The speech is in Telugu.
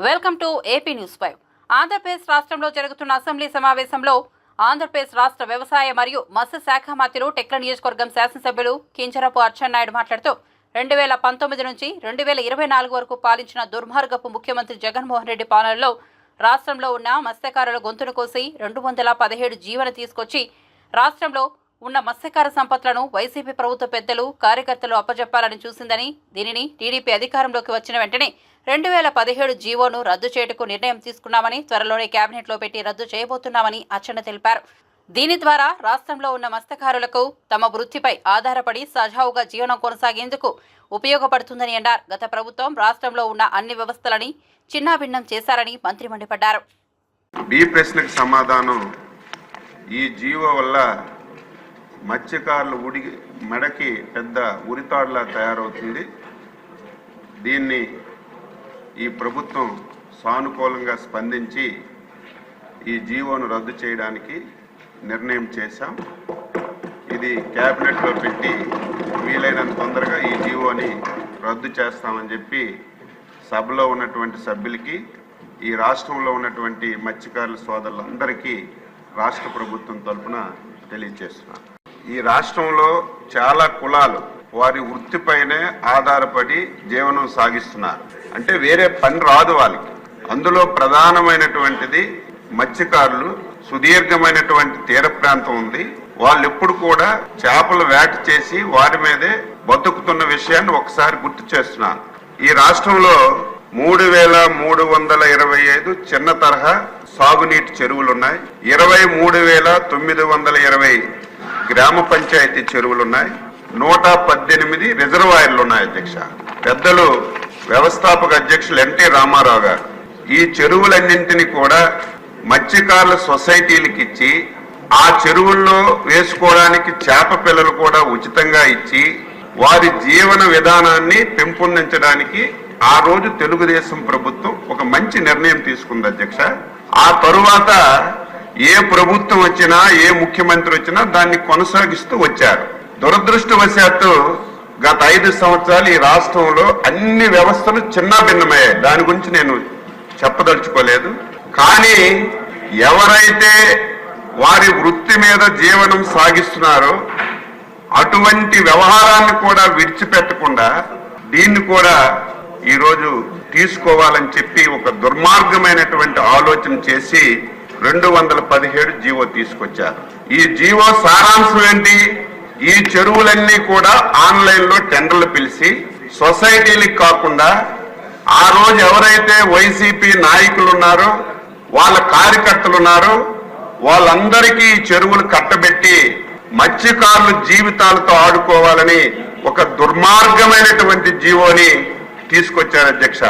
Welcome to AP news five. Andhra Pradesh రాష్ట్రంలో జరుగుతున్న అసెంబ్లీ సమావేశంలో ఆంధ్రప్రదేశ్ రాష్ట్ర వ్యవసాయ మరియు మత్స్య శాఖ మంత్రులు టెక్ల నియోజకవర్గం శాసనసభ్యులు కించరపు అచ్చెన్నాయుడు మాట్లాడుతూ రెండు వేల పంతొమ్మిది నుంచి రెండు వేల ఇరవై నాలుగు వరకు పాలించిన దుర్మార్గపు ముఖ్యమంత్రి జగన్మోహన్ రెడ్డి పాలనలో రాష్ట్రంలో ఉన్న మత్స్యకారుల గొంతును కోసి రెండు వందల పదిహేడు జీవన తీసుకొచ్చి రాష్ట్రంలో ఉన్న మత్స్యకార సంపత్లను వైసీపీ ప్రభుత్వ పెద్దలు కార్యకర్తలు అప్పజెప్పాలని చూసిందని దీనిని టీడీపీ అధికారంలోకి వచ్చిన వెంటనే రెండు వేల పదిహేడు జీవోను రద్దు చేయుటకు నిర్ణయం తీసుకున్నామని త్వరలోనే కేబినెట్లో పెట్టి రద్దు చేయబోతున్నామని అచ్చన్న తెలిపారు. దీని ద్వారా రాష్ట్రంలో ఉన్న మత్స్యకారులకు తమ వృత్తిపై ఆధారపడి సజావుగా జీవనం కొనసాగేందుకు ఉపయోగపడుతుందని అన్నారు. గత ప్రభుత్వం రాష్ట్రంలో ఉన్న అన్ని వ్యవస్థలని చిన్నాభిన్నం చేశారని మంత్రి మండిపడ్డారు. ఈ ప్రశ్నకు సమాధానం ఈ జీవో వల్ల మత్స్యకారుల ఉడి మెడకి పెద్ద ఉరితాడులా తయారవుతుంది. దీన్ని ఈ ప్రభుత్వం సానుకూలంగా స్పందించి ఈ జీవోను రద్దు చేయడానికి నిర్ణయం చేశాం. ఇది క్యాబినెట్లో పెట్టి వీలైనంత తొందరగా ఈ జీవోని రద్దు చేస్తామని చెప్పి సభలో ఉన్నటువంటి సభ్యులకి ఈ రాష్ట్రంలో ఉన్నటువంటి మత్స్యకారుల సోదరులందరికీ రాష్ట్ర ప్రభుత్వం తరపున తెలియజేస్తున్నాను ఈ రాష్ట్రంలో చాలా కులాలు వారి వృత్తిపైనే ఆధారపడి జీవనం సాగిస్తున్నారు. అంటే వేరే పని రాదు వాళ్ళకి. అందులో ప్రధానమైనటువంటిది మత్స్యకారులు సుదీర్ఘమైనటువంటి తీర ప్రాంతం ఉంది. వాళ్ళు ఎప్పుడు కూడా చేపలు వేట చేసి వారి మీదే బతుకుతున్న విషయాన్ని ఒకసారి గుర్తు చేస్తున్నాను. ఈ రాష్ట్రంలో మూడు వేల మూడు వందల ఇరవై ఐదు చిన్న తరహా సాగునీటి చెరువులు ఉన్నాయి ఇరవై మూడు వేల తొమ్మిది వందల ఇరవై గ్రామ పంచాయతీ చెరువులు ఉన్నాయి నూట పద్దెనిమిది రిజర్వాయర్లు ఉన్నాయి అధ్యక్ష. పెద్దలు వ్యవస్థాపక అధ్యక్షులు ఎన్టీ రామారావు గారు. ఈ చెరువులన్నింటినీ కూడా మత్స్యకారుల సొసైటీలకు ఇచ్చి ఆ చెరువుల్లో వేసుకోవడానికి చేప పిల్లలు కూడా ఉచితంగా ఇచ్చి వారి జీవన విధానాన్ని పెంపొందించడానికి ఆ రోజు తెలుగుదేశం ప్రభుత్వం ఒక మంచి నిర్ణయం తీసుకుంది అధ్యక్ష. ఆ తరువాత ఏ ప్రభుత్వం వచ్చినా ఏ ముఖ్యమంత్రి వచ్చినా దాన్ని కొనసాగిస్తూ వచ్చారు. దురదృష్టవశాత్తు గత ఐదు సంవత్సరాలు ఈ రాష్ట్రంలో అన్ని వ్యవస్థలు చిన్న భిన్నమయ్యాయి దాని గురించి నేను చెప్పదలుచుకోలేదు. కానీ ఎవరైతే వారి వృత్తి మీద జీవనం సాగిస్తున్నారో అటువంటి వ్యవహారాన్ని కూడా విడిచిపెట్టకుండా దీన్ని కూడా ఈరోజు తీసుకోవాలని చెప్పి ఒక దుర్మార్గమైనటువంటి ఆలోచన చేసి రెండు వందల పదిహేడు జీవో తీసుకొచ్చారు. ఈ జీవో సారాంశం ఏంటి? ఈ చెరువులన్నీ కూడా ఆన్లైన్లో టెండర్లు పిలిచి సొసైటీలకు కాకుండా ఆ రోజు ఎవరైతే వైసీపీ నాయకులు ఉన్నారో వాళ్ళ కార్యకర్తలు ఉన్నారో వాళ్ళందరికీ ఈ చెరువులు కట్టబెట్టి మత్స్యకారులు జీవితాలతో ఆడుకోవాలని ఒక దుర్మార్గమైనటువంటి జీవోని తీసుకొచ్చారు అధ్యక్ష.